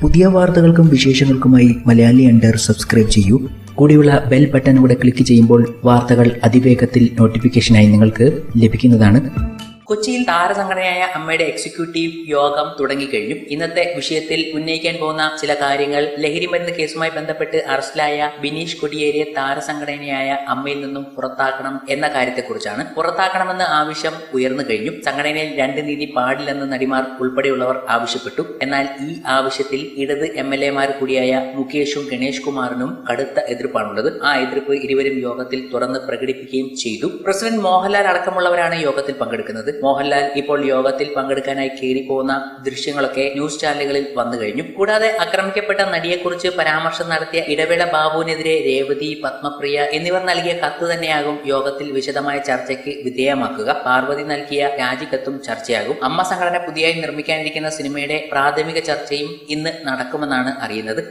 പുതിയ വാർത്തകൾക്കും വിശേഷങ്ങൾക്കുമായി Malayali under subscribe ചെയ്യൂ. കൂടിയുള്ള ബെൽ ബട്ടൺ കൂടെ ക്ലിക്ക് ചെയ്യുമ്പോൾ വാർത്തകൾ അതിവേഗത്തിൽ നോട്ടിഫിക്കേഷനായി നിങ്ങൾക്ക് ലഭിക്കുന്നതാണ്. കൊച്ചിയിൽ താരസംഘടനയായ അമ്മയുടെ എക്സിക്യൂട്ടീവ് യോഗം തുടങ്ങിക്കഴിഞ്ഞു. ഇന്നത്തെ വിഷയത്തിൽ ഉന്നയിക്കാൻ പോകുന്ന ചില കാര്യങ്ങൾ ലഹരിമരുന്ന് കേസുമായി ബന്ധപ്പെട്ട് അറസ്റ്റിലായ ബിനീഷ് കൊടിയേരിയെ താരസംഘടനയായ അമ്മയിൽ നിന്നും പുറത്താക്കണം എന്ന കാര്യത്തെക്കുറിച്ചാണ്. പുറത്താക്കണമെന്ന ആവശ്യം ഉയർന്നു കഴിഞ്ഞു. സംഘടനയിൽ രണ്ട് നീതി പാടില്ലെന്ന് നടിമാർ ഉൾപ്പെടെയുള്ളവർ ആവശ്യപ്പെട്ടു. എന്നാൽ ഈ ആവശ്യത്തിൽ ഇടത് എം എൽ എമാർ കൂടിയായ മുകേഷും ഗണേഷ് കുമാറിനും കടുത്ത എതിർപ്പാണുള്ളത്. ആ എതിർപ്പ് ഇരുവരും യോഗത്തിൽ തുറന്ന് പ്രകടിപ്പിക്കുകയും ചെയ്തു. പ്രസിഡന്റ് മോഹൻലാൽ അടക്കമുള്ളവരാണ് യോഗത്തിൽ പങ്കെടുക്കുന്നത്. മോഹൻലാൽ ഇപ്പോൾ യോഗത്തിൽ പങ്കെടുക്കാനായി കയറി പോകുന്ന ദൃശ്യങ്ങളൊക്കെ ന്യൂസ് ചാനലുകളിൽ വന്നു കഴിഞ്ഞു. കൂടാതെ ആക്രമിക്കപ്പെട്ട നടിയെക്കുറിച്ച് പരാമർശം നടത്തിയ ഇടവേള ബാബുവിനെതിരെ രേവതി പത്മപ്രിയ എന്നിവർ നൽകിയ കത്ത് തന്നെയാകും യോഗത്തിൽ വിശദമായ ചർച്ചയ്ക്ക് വിധേയമാക്കുക. പാർവതി നൽകിയ രാജിക്കത്തും ചർച്ചയാകും. അമ്മ സംഘടന പുതിയായി നിർമ്മിക്കാനിരിക്കുന്ന സിനിമയുടെ പ്രാഥമിക ചർച്ചയും ഇന്ന് നടക്കുമെന്നാണ് അറിയുന്നത്.